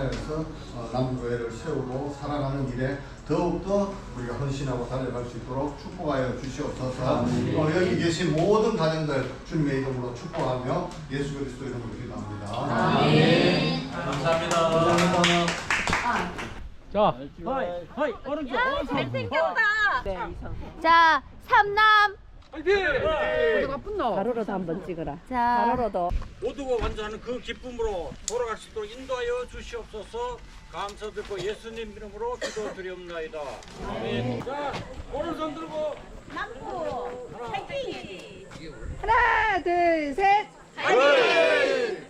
하여서 어, 남교회를 세우고 살아가는 일에 더욱더 우리가 헌신하고 달려갈 수 있도록 축복하여 주시옵소서. 어, 여기 계신 모든 가정들 주님의 이름으로 축복하며 예수 그리스도 이름으로 기도합니다. 감사합니다. 자, 하이, 하이, 오른쪽, 오른쪽. 잘생겼다. 자, 삼남. 가로로도 한번 찍어라. 자, 가로로도. 모두가 완전하는 그 기쁨으로 돌아갈 수 있도록 인도하여 주시옵소서. 감사드리고 예수님 이름으로 기도드리옵나이다. 아멘. 자, 오른손 들고 하나, 둘, 셋. 하나,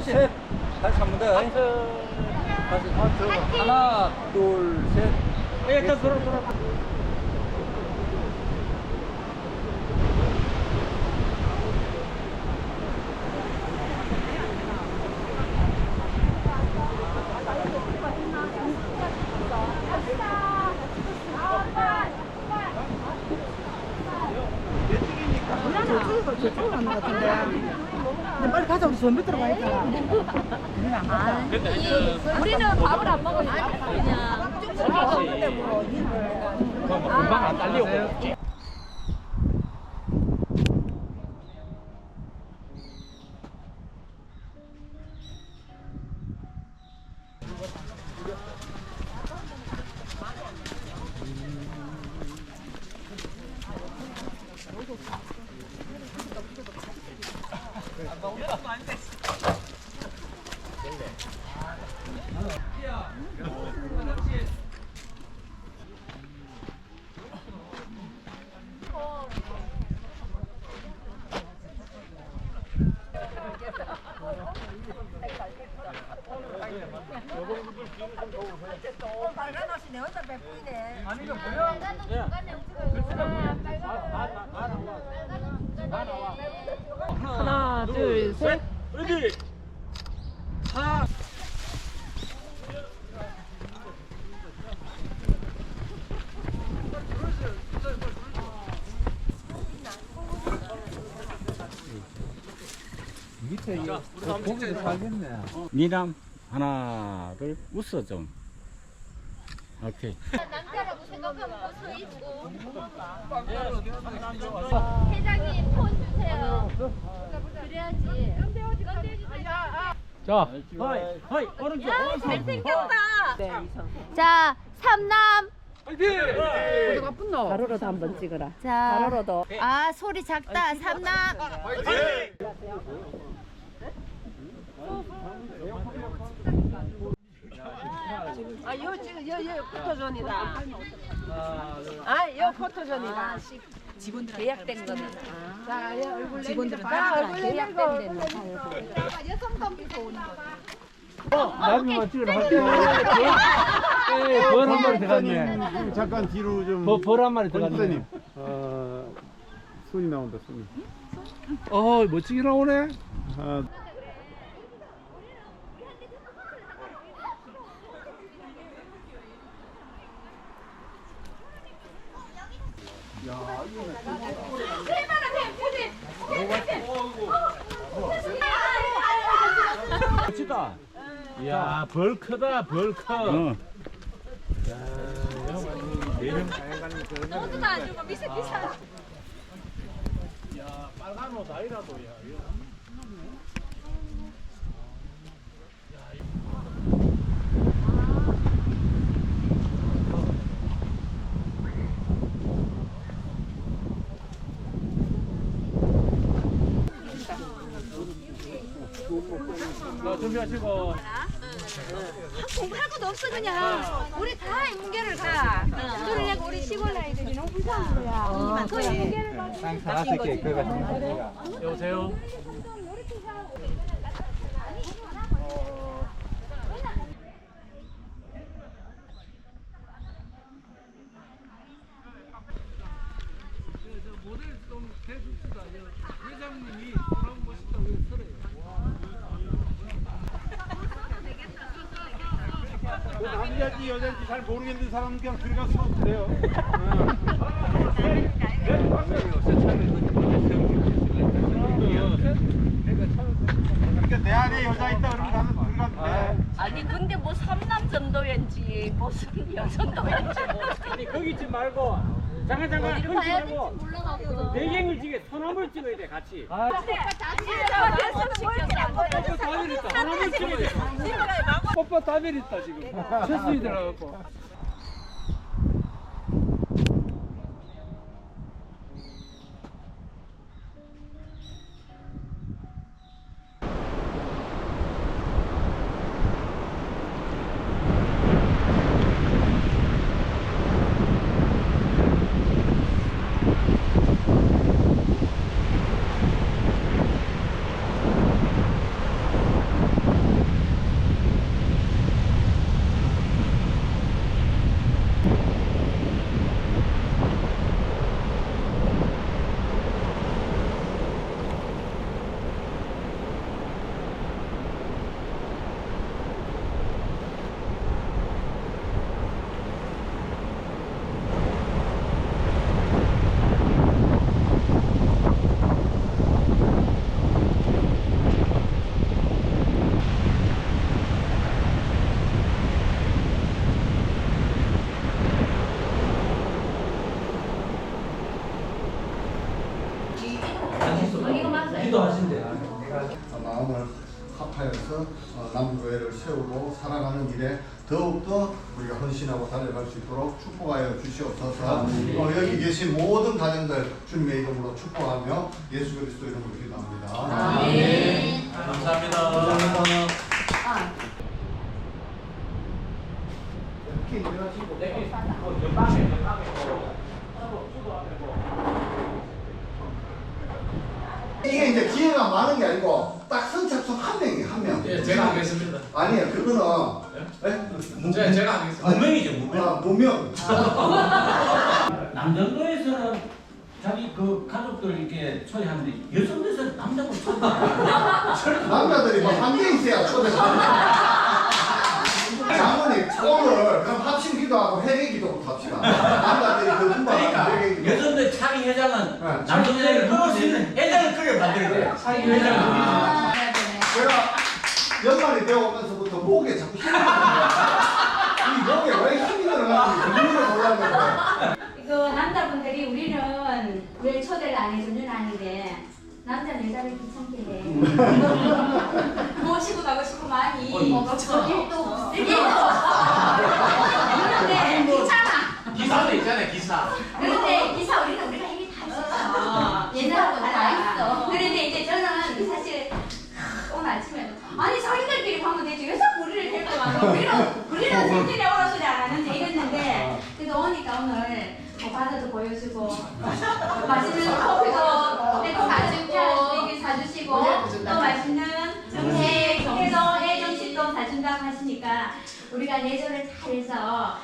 셋. 다시 한 번 더. 다시. 하나, 둘, 셋. 예, 일단 돌아, 돌아. 빨리 가자, 우리 전부 우리는 밥을 안 먹으니까 그냥 금방 안 딸리고. 하나, 둘, 셋. 어디? 하. 밑에 이거 고기도 살겠네. 미남 하나 둘 웃어 좀. 오케이. 남자라고 생각하면 서 있고 회장님 폰 주세요 그래야지 자, 하이 하이 오른쪽 야 오른쪽. 잘생겼다 자 삼남 가로로도 한번 찍어라. 자 가로로도. 아 소리 작다 삼남 아, 요, 요, 요, 포토존이다. 아, 요 포토존이다. 계약된 거는. 얼굴 직원들은. 다 얼굴 계약된 데는 얼굴 다 내밀고. 해서. 여성 덤비서 오는 거다. 나중에 찍으러 갈게요. 에이, 벌한 마리 들어갔네. 잠깐 뒤로 좀. 벌, 벌한 마리 들어갔네. 선생님. 어, 손이 나온다, 손이. 어, 멋지게 나오네. 아, 멋지다. 이야, 벌 크다, 벌 커. 어. 너도 안 주고 미세미세 빨간 옷 아니라도, 야. 자, 준비하시고. 공부할 것도 없어 그냥. 우리 다 인문계를 가. 그걸 내고 우리 시골 아이들이 너무 불쌍한 거야. 그 인문계를 가 여보세요? 남자인지 여자인지 잘 모르겠는 사람은 그냥 들어가서 돼요. 그러니까 내 안에 여자 있다 그러면 나는 들어가도 돼. 아니 근데 뭐 삼남 정도인지 무슨 여정도인지 아니 거기 있지 말고 잠깐 잠깐 거기 있지 가야 말고 될지 몰라갖고 배경을 찍게 소나무를 찍어야 돼 같이. 아, 꽃밭 다밀 있다. 지금. 들어가고. 축복하며 예수 그리스도 이름으로 기도합니다. 감사합니다. 감사합니다. 이게 이제 기회가 많은 게 아니고 딱 선착순 한 명이 한 명. 예, 제가 하겠습니다. 아니에요. 그거는 예? 제가, 제가 하겠습니다. 무명이죠, 무명. 아, 무명. 남정도에서는 자기 그 가족들 이렇게 초대하는데 여성도에서는 남자분 초대 안 남자들이 뭐한개 있어야 초대가. 장모님 오늘 그럼 합심 기도하고 회개 기도부터 합시다. 남자들이 그 금방 회개 기도. 여성들 차기 회장은 네. 남성들에게 있는 회장을 그려 만들어야 돼. 차기 회장을 아, 제가 연말이 되어오면서부터 목에 자꾸 힘이 들어가요. 이 목에 왜 힘이 들어가는지 그 이유를 몰랐는데. 이거 남자분들이 우리는 왜 초대를 안 해주는 아닌데 남자는 여자를 귀찮게 해. 모시고 가고 싶고 많이 저 일도 없어. 그런데 귀찮아. 기사도 있잖아요, 기사. 그런데 기사 우리는 우리가 힘이 다 있었어. 옛날하고 다 있어. 그런데 이제 저는 사실 오늘 아침에 아니 자기들끼리 가면 되지 왜 자꾸 우리를 데리고 가서 우리는 우리는 실질에 오라 소리 안 하는데 이랬는데 그래도 오니까 오늘 뭐 바다도 보여주고 맛있는 커피도 내거 사주고 이게 사주시고 또 맛있는 음식 해서 해정식도 사준다고 하시니까 우리가 내조를 잘해서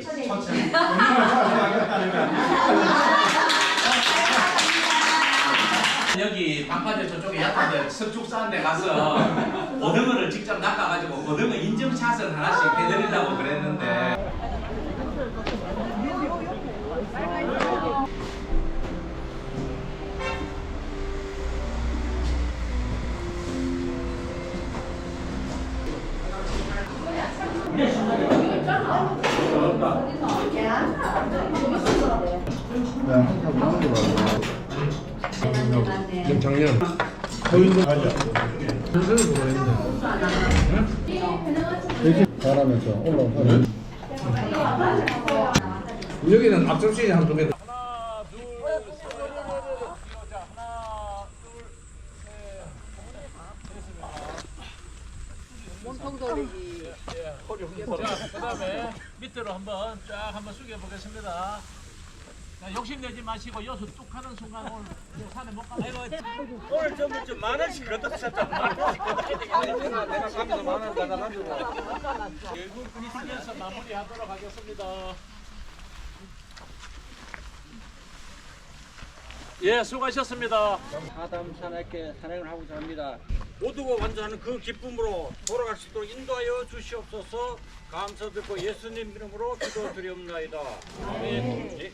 주시면 여기 방파제 저쪽에 약간데 석축 사는 데 가서 고등어를 직접 낚아가지고 고등어 인증샷을 하나씩 해드리려고 그랬는데 잘하면서 올라오서. 여기는 앞접시에 한두 개. 자, 그다음에 밑으로 한번 쫙 한번 숙여 보겠습니다. 자, 욕심내지 마시고 여수 뚝 하는 순간 오늘 저 산에 못 가면 오늘 좀, 좀만 원씩 걷었었다. 만 원씩 되겠네. 내가 가면서 만원 가져가지고. 결국 그리스에서 마무리하도록 하겠습니다. 예, 수고하셨습니다. 하담 산악회 산행을 하고자 합니다. 모두가 완주하는 그 기쁨으로 돌아갈 수 있도록 인도하여 주시옵소서. 감사드리고 예수님 이름으로 기도드리옵나이다. 아멘. 예.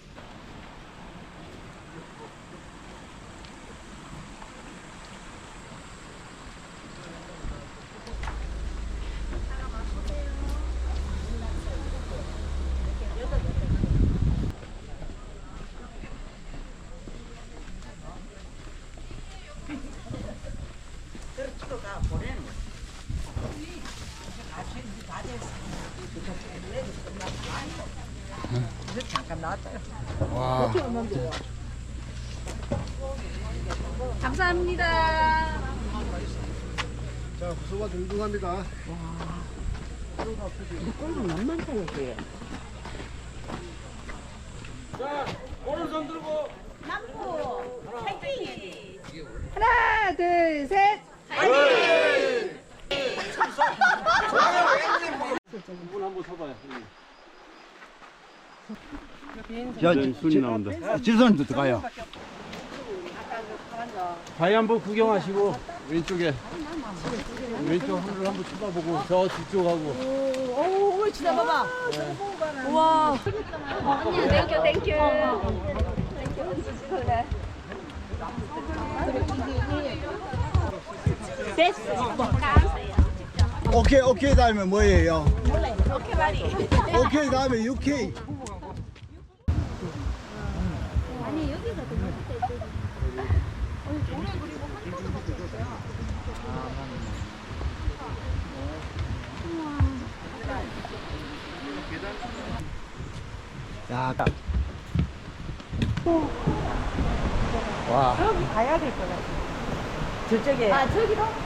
자, 수고 존중합니다. 자, 오른손 들고 하나, 둘, 셋. 문 한번 서봐요. 자, 순이 나온다. 지선도 들어가요. 바위 한번 구경하시고 왼쪽에 왼쪽 하늘을 한번 쳐다보고 저 뒤쪽하고 오, 지나봐봐. 우와. 언니 땡큐 땡큐. 오케이, 오케이 다음에 뭐예요? 오케이 다음에 UK. 야. 와. 저기 가야 될것 같아. 저쪽에. 아 저기로?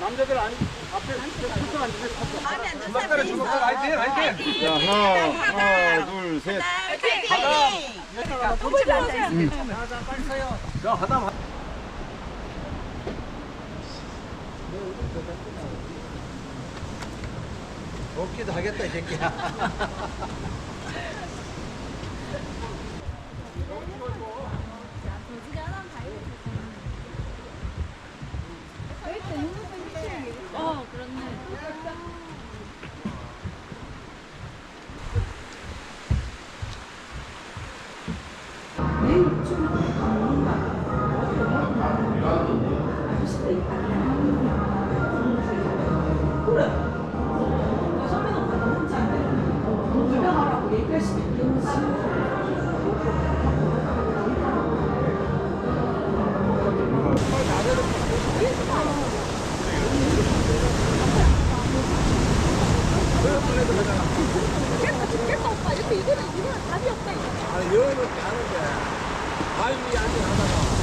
남자들 안 앞에 커서 앉으세요. 커서. 주먹다리 주먹다리 화이팅 화이팅. 자 하나 하나 둘 셋. 자 하나. 먹기도 하겠다 이 새끼야. 어 아 여는 하는데 바위 안에 하다가